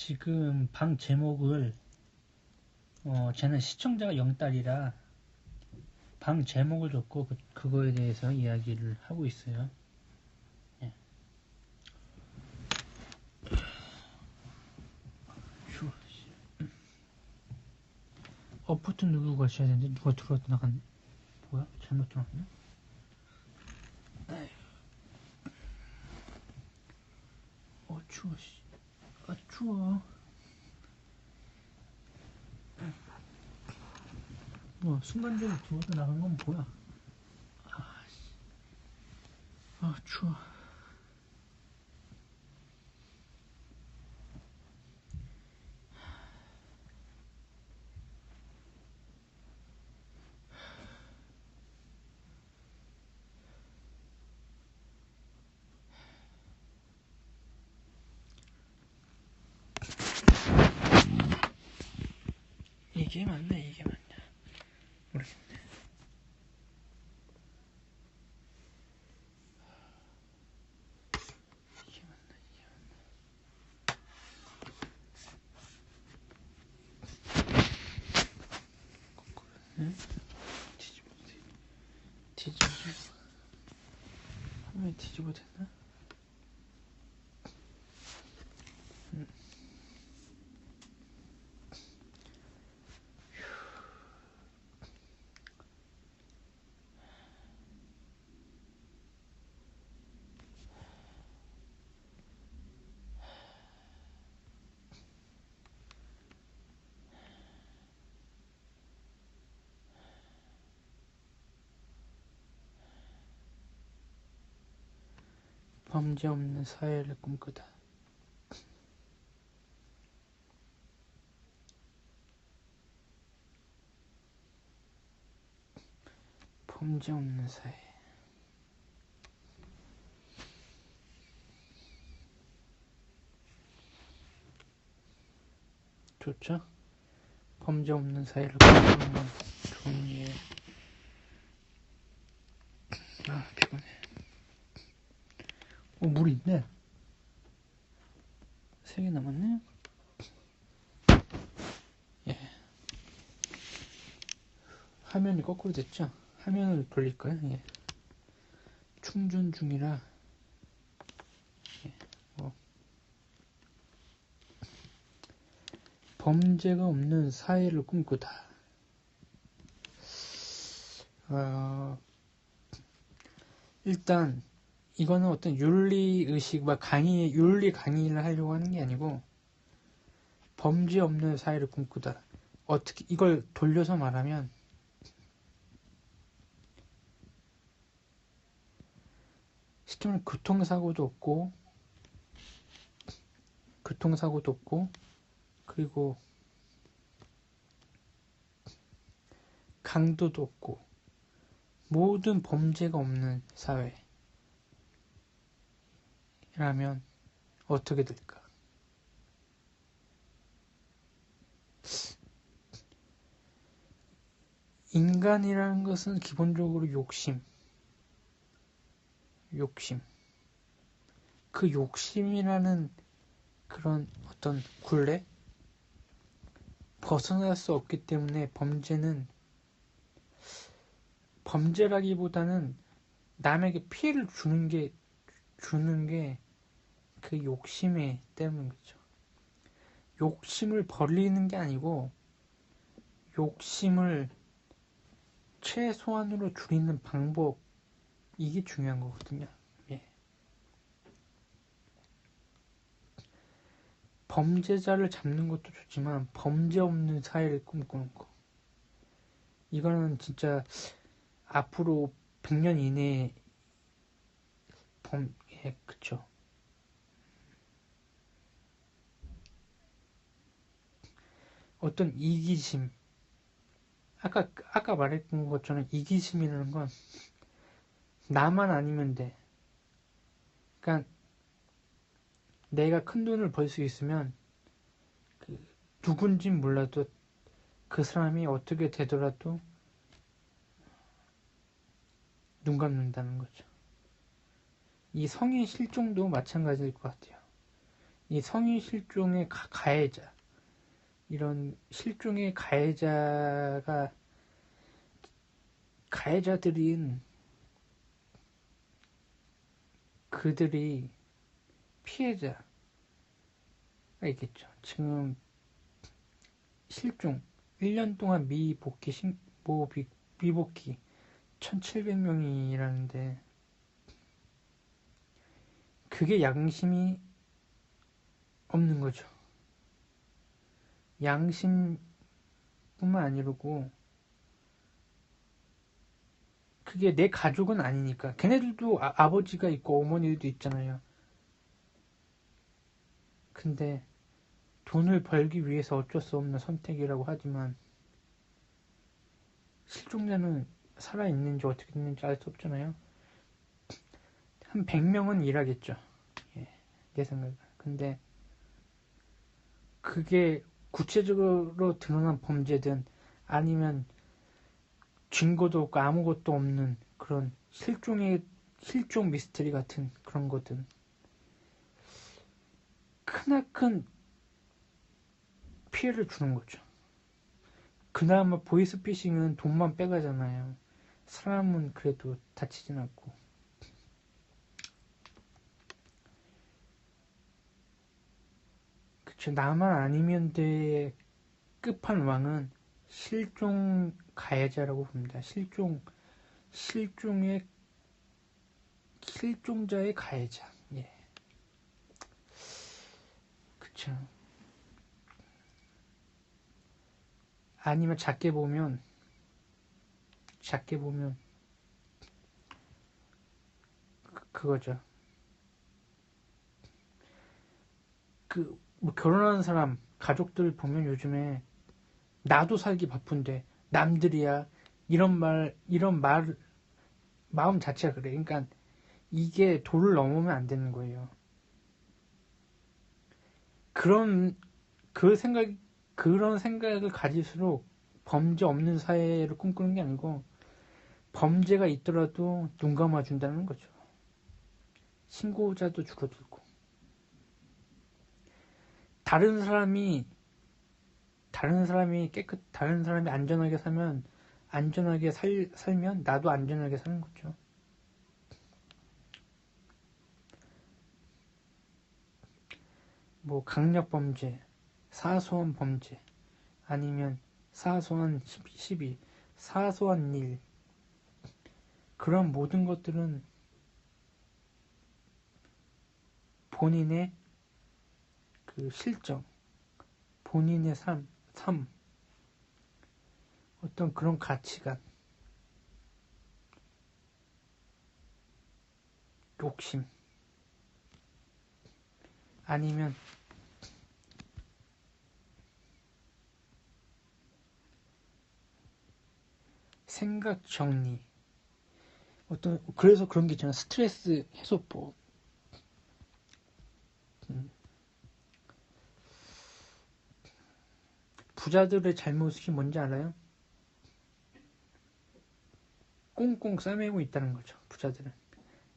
지금 방 제목을 어, 쟤는 시청자가 0달이라 방 제목을 줬고 그, 그거에 대해서 이야기를 하고 있어요. 예. 어포트 누르고 가셔야 되는데 누가 들어왔다 나간 뭐야? 잘못 들어왔나? 어 추워 씨. 아 추워. 뭐 순간적으로 들어왔다 나간 건 뭐야? 아, 씨. 아 추워. 이게 맞나 이게 맞냐 모르겠네. 이게 맞나 이게 맞나. 거꾸로 응? 뒤집어 화면 뒤집어 됐나? 범죄 없는 사회를 꿈꾸다. 범죄 없는 사회. 좋죠? 범죄 없는 사회를 꿈꾸는 좋은 일. 아, 피곤해. 어, 물이 있네. 세 개 남았네. 예. 화면이 거꾸로 됐죠? 화면을 돌릴 거예요. 예. 충전 중이라. 예. 뭐. 범죄가 없는 사회를 꿈꾸다. 어, 일단 이거는 어떤 윤리 의식 과 강의 윤리 강의를 하려고 하는 게 아니고 범죄 없는 사회를 꿈꾸다. 어떻게 이걸 돌려서 말하면 말하면 교통사고도 없고 교통사고도 없고 그리고 강도도 없고 모든 범죄가 없는 사회 라면 어떻게 될까? 인간이라는 것은 기본적으로 욕심, 욕심. 그 욕심이라는 그런 어떤 굴레? 벗어날 수 없기 때문에 범죄는 범죄라기보다는 남에게 피해를 주는 게 주는 게 그 욕심에 때문인 거죠. 욕심을 버리는 게 아니고 욕심을 최소한으로 줄이는 방법 이게 중요한 거거든요. 예. 범죄자를 잡는 것도 좋지만 범죄 없는 사회를 꿈꾸는 거. 이거는 진짜 앞으로 100년 이내에 범, 예, 그쵸. 어떤 이기심, 아까, 아까 말했던 것처럼 이기심이라는 건 나만 아니면 돼. 그러니까 내가 큰 돈을 벌 수 있으면 그 누군진 몰라도 그 사람이 어떻게 되더라도 눈 감는다는 거죠. 이 성의 실종도 마찬가지일 것 같아요. 이 성인 실종의 가, 가해자 이런 실종의 가해자가 가해자들인 그들이 피해자가 있겠죠. 지금 실종 1년 동안 미복귀 신, 모 미복귀 1700명이라는데 그게 양심이 없는 거죠. 양심뿐만 아니고 그게 내 가족은 아니니까 걔네들도 아, 버지가 있고 어머니도 있잖아요. 근데 돈을 벌기 위해서 어쩔 수 없는 선택이라고 하지만 실종자는 살아있는지 어떻게 됐는지 알 수 없잖아요. 한 100명은 일하겠죠. 예, 내 생각에. 근데 그게 구체적으로 드러난 범죄든 아니면 증거도 없고 아무것도 없는 그런 실종의 실종 미스터리 같은 그런 거든 크나큰 피해를 주는 거죠. 그나마 보이스피싱은 돈만 빼가잖아요. 사람은 그래도 다치진 않고. 그쵸. 나만 아니면 돼 끝판왕은 실종 가해자라고 봅니다. 실종, 실종의, 실종자의 가해자. 예. 그쵸. 아니면 작게 보면, 작게 보면, 그, 그거죠. 그, 뭐, 결혼하는 사람, 가족들 보면 요즘에 나도 살기 바쁜데 남들이야 이런 말 이런 말 마음 자체가 그래. 그러니까 이게 도를 넘으면 안 되는 거예요. 그런 그 생각 그런 생각을 가질수록 범죄 없는 사회를 꿈꾸는 게 아니고 범죄가 있더라도 눈 감아준다는 거죠. 신고자도 줄어들고 다른 사람이 다른 사람이 깨끗, 다른 사람이 안전하게 살면, 안전하게 살, 살면 나도 안전하게 사는 거죠. 뭐, 강력 범죄, 사소한 범죄, 아니면 사소한 시비, 사소한 일, 그런 모든 것들은 본인의 그 실정, 본인의 삶, 3. 어떤 그런 가치관, 욕심, 아니면 생각 정리, 어떤 그래서 그런 게 있잖아 스트레스 해소법. 음. 부자들의 잘못이 뭔지 알아요? 꽁꽁 싸매고 있다는 거죠. 부자들은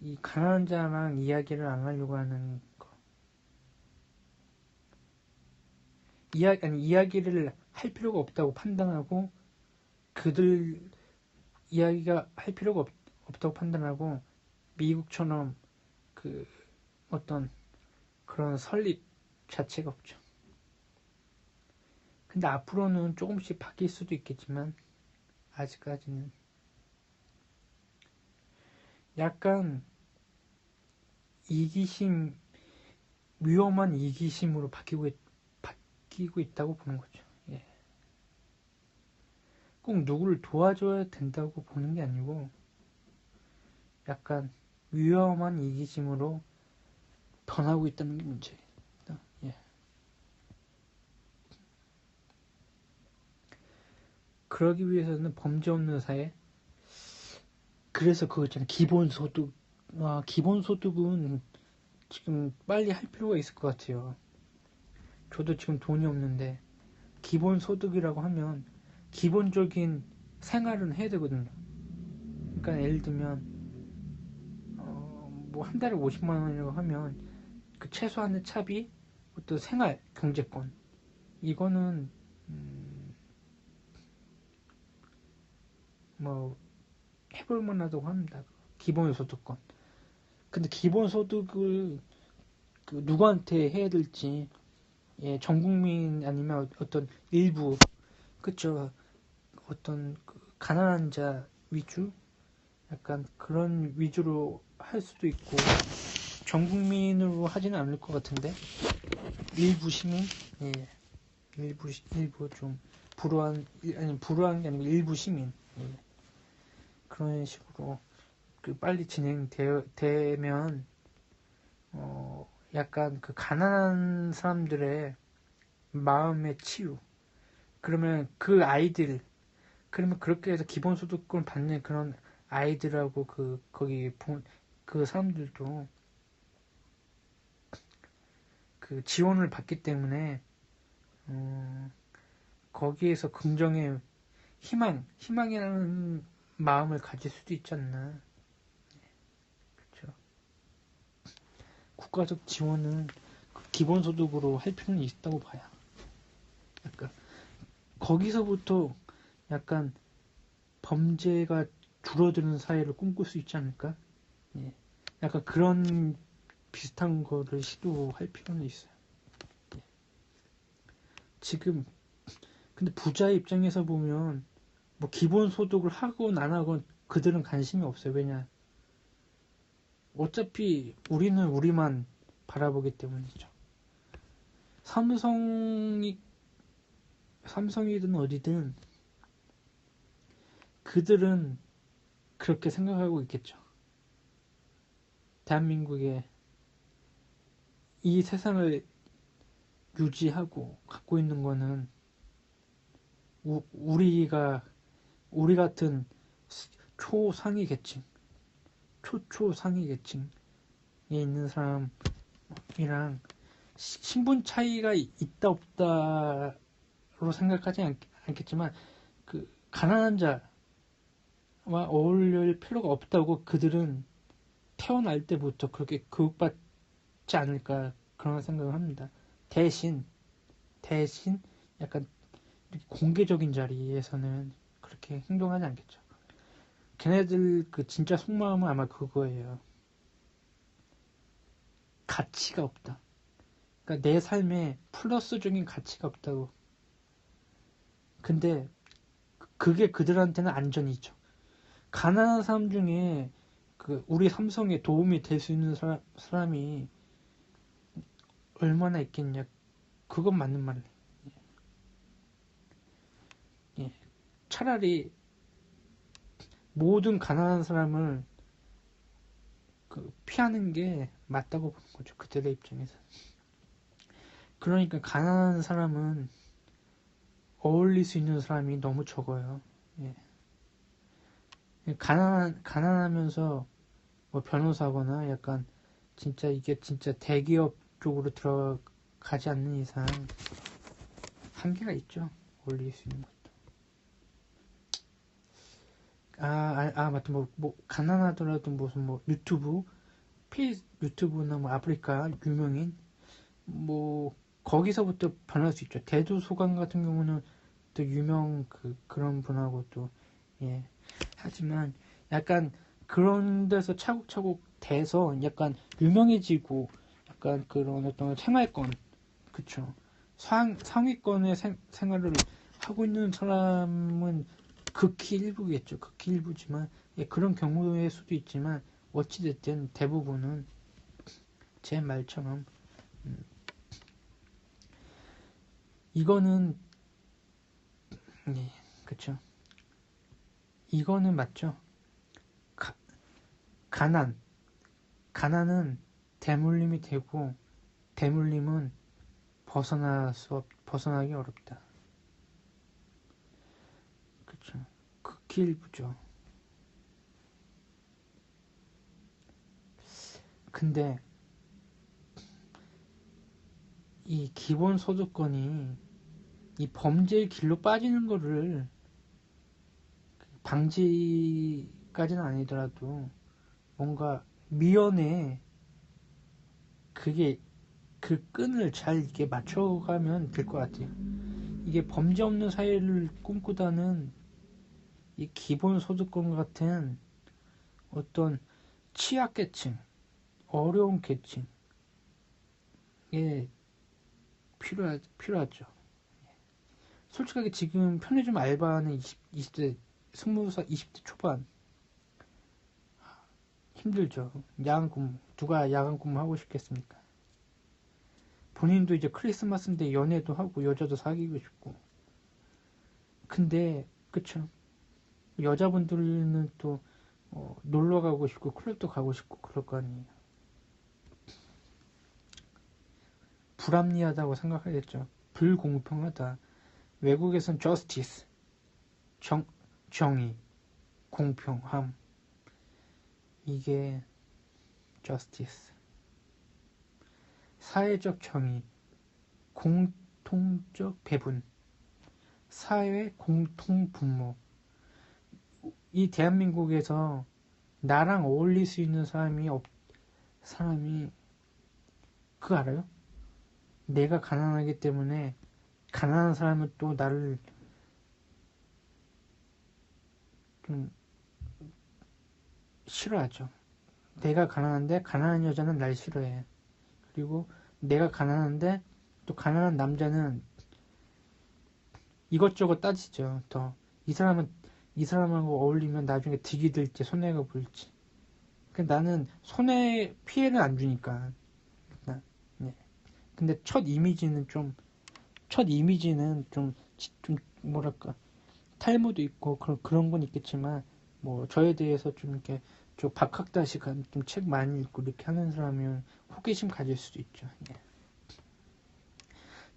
이 가난한 자랑 이야기를 안 하려고 하는 거. 이야 아니 이야기를 할 필요가 없다고 판단하고 그들 이야기가 할 필요가 없, 없다고 판단하고 미국처럼 그 어떤 그런 설립 자체가 없죠. 근데 앞으로는 조금씩 바뀔 수도 있겠지만 아직까지는 약간 이기심 위험한 이기심으로 바뀌고 바뀌고 있다고 보는 거죠. 예. 꼭 누구를 도와줘야 된다고 보는 게 아니고 약간 위험한 이기심으로 변하고 있다는 게 문제예요. 그러기 위해서는 범죄 없는 사회. 그래서 그거 있잖아요. 기본 소득. 아, 기본 소득은 지금 빨리 할 필요가 있을 것 같아요. 저도 지금 돈이 없는데, 기본 소득이라고 하면, 기본적인 생활은 해야 되거든요. 그러니까 예를 들면, 어, 뭐 한 달에 50만 원이라고 하면, 그 최소한의 차비, 어떤 생활 경제권 이거는 음, 뭐 해볼 만하다고 합니다. 기본소득권. 근데 기본소득을 그 누구한테 해야 될지 예, 전 국민 아니면 어떤 일부 그쵸 어떤 그 가난한 자 위주 약간 그런 위주로 할 수도 있고 전 국민으로 하지는 않을 것 같은데 일부 시민 예 일부 시- 일부 좀 불우한 아니 불우한 게 아니고 일부 시민 예. 그런 식으로 그 빨리 진행되면 어 약간 그 가난한 사람들의 마음의 치유. 그러면 그 아이들 그러면 그렇게 해서 기본소득권 받는 그런 아이들하고 그 거기 본- 그 사람들도 그 지원을 받기 때문에 어, 거기에서 긍정의 희망 희망이라는 마음을 가질 수도 있지 않나 그렇죠 국가적 지원은 그 기본소득으로 할 필요는 있다고 봐요 약간 거기서부터 약간 범죄가 줄어드는 사회를 꿈꿀 수 있지 않을까? 예. 약간 그런 비슷한 거를 시도할 필요는 있어요. 예. 지금 근데 부자의 입장에서 보면 뭐 기본 소득을 하건 안 하건 그들은 관심이 없어요. 왜냐? 어차피 우리는 우리만 바라보기 때문이죠. 삼성이 삼성이든 어디든 그들은 그렇게 생각하고 있겠죠. 대한민국의 이 세상을 유지하고 갖고 있는 거는 우, 우리가 우리 같은 초상위 계층, 초초상위 계층에 있는 사람이랑 시- 신분 차이가 있다 없다로 생각하지 않, 않겠지만 그 가난한 자와 어울릴 필요가 없다고 그들은 태어날 때부터 그렇게 교육받지 않을까 그런 생각을 합니다. 대신 대신 약간 공개적인 자리에서는 그렇게 행동하지 않겠죠. 걔네들 그 진짜 속마음은 아마 그거예요. 가치가 없다. 그러니까 내 삶에 플러스적인 가치가 없다고. 근데 그게 그들한테는 안전이죠. 가난한 사람 중에 그 우리 삼성에 도움이 될 수 있는 사람, 사람이 얼마나 있겠냐. 그건 맞는 말이에요. 차라리 모든 가난한 사람을 그 피하는 게 맞다고 보는 거죠. 그들의 입장에서. 그러니까 가난한 사람은 어울릴 수 있는 사람이 너무 적어요. 예. 가난 가난하면서 뭐 변호사거나 약간 진짜 이게 진짜 대기업 쪽으로 들어가지 않는 이상 한계가 있죠. 어울릴 수 있는 것도. 아, 아, 아 맞다. 뭐, 뭐 가난하더라도 무슨 뭐 유튜브, 페이스 유튜브나 뭐 아프리카 유명인 뭐 거기서부터 변할 수 있죠. 대도소관 같은 경우는 또 유명 그 그런 분하고 또 예. 하지만 약간 그런 데서 차곡차곡 돼서 약간 유명해지고 약간 그런 어떤 생활권 그쵸 상, 상위권의 생, 생활을 하고 있는 사람은 극히 일부겠죠 극히 일부지만 예, 그런 경우일 수도 있지만 어찌됐든 대부분은 제 말처럼 음, 이거는 예, 그쵸 이거는 맞죠. 가, 가난. 가난은 대물림이 되고, 대물림은 벗어날 수 없, 벗어나기 어렵다. 그쵸. 일부죠. 근데, 이 기본 소득권이 이 범죄의 길로 빠지는 거를 방지까지는 아니더라도 뭔가 미연에 그게 그 끈을 잘 이렇게 맞춰가면 될 것 같아요. 이게 범죄 없는 사회를 꿈꾸다는 이 기본 소득권 같은 어떤 취약계층, 어려운 계층에 필요하, 필요하죠. 솔직하게 지금 편의점 알바하는 20, 20대, 20살, 20대 초반 힘들죠. 야간 근무 누가 야간 근무 하고 싶겠습니까? 본인도 이제 크리스마스인데 연애도 하고 여자도 사귀고 싶고 근데 그쵸 여자분들은 또 어, 놀러 가고 싶고 클럽도 가고 싶고 그럴 거 아니에요. 불합리하다고 생각하겠죠. 불공평하다. 외국에선 justice 정, 정의 공평함. 이게 justice. 사회적 정의, 공통적 배분, 사회 공통 분모. 이 대한민국에서 나랑 어울릴 수 있는 사람이 없, 사람이, 그거 알아요? 내가 가난하기 때문에 가난한 사람은 또 나를 좀 싫어하죠. 내가 가난한데 가난한 여자는 날 싫어해. 그리고 내가 가난한데 또 가난한 남자는 이것저것 따지죠. 더 이 사람은 이 사람하고 어울리면 나중에 득이 될지 손해가 볼지. 그 나는 손해 피해는 안 주니까. 네. 근데 첫 이미지는 좀 첫 이미지는 좀, 좀 뭐랄까 탈모도 있고 그런 그런 건 있겠지만 뭐 저에 대해서 좀 이렇게 좀 박학다식한 좀책 많이 읽고 이렇게 하는 사람이면 호기심 가질 수도 있죠. 예.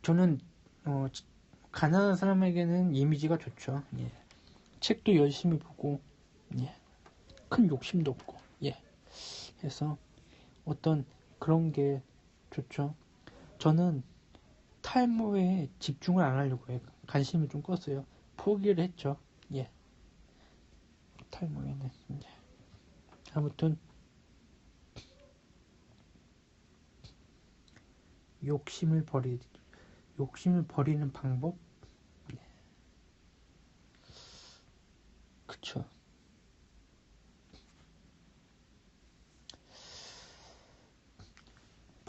저는 어, 가난한 사람에게는 이미지가 좋죠. 예. 책도 열심히 보고 예. 큰 욕심도 없고 예. 그래서 어떤 그런 게 좋죠. 저는 탈모에 집중을 안 하려고 해요. 관심이 좀 껐어요. 포기를 했죠. 예. 탈모에는 예. 아무튼 욕심을 버리 욕심을 버리는 방법 네. 그쵸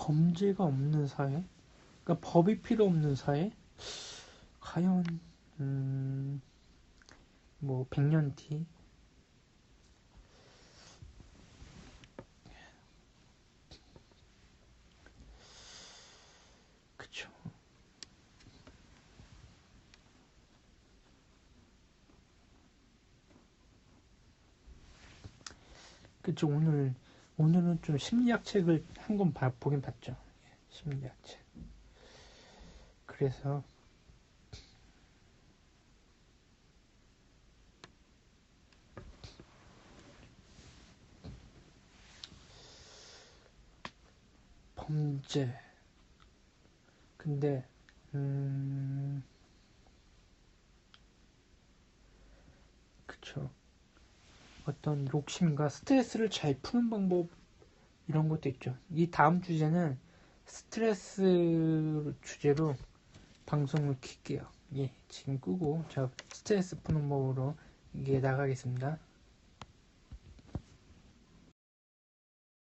범죄가 없는 사회? 그러니까 법이 필요 없는 사회? 과연 음, 뭐 100년 뒤? 그쵸 오늘 오늘은 좀 심리학 책을 한 권 보긴 봤죠. 예, 심리학 책. 그래서 범죄. 근데 음 그쵸 어떤 욕심과 스트레스를 잘 푸는 방법 이런 것도 있죠. 이 다음 주제는 스트레스 주제로 방송을 킬게요. 예, 지금 끄고 제가 스트레스 푸는 법으로 이게 나가겠습니다.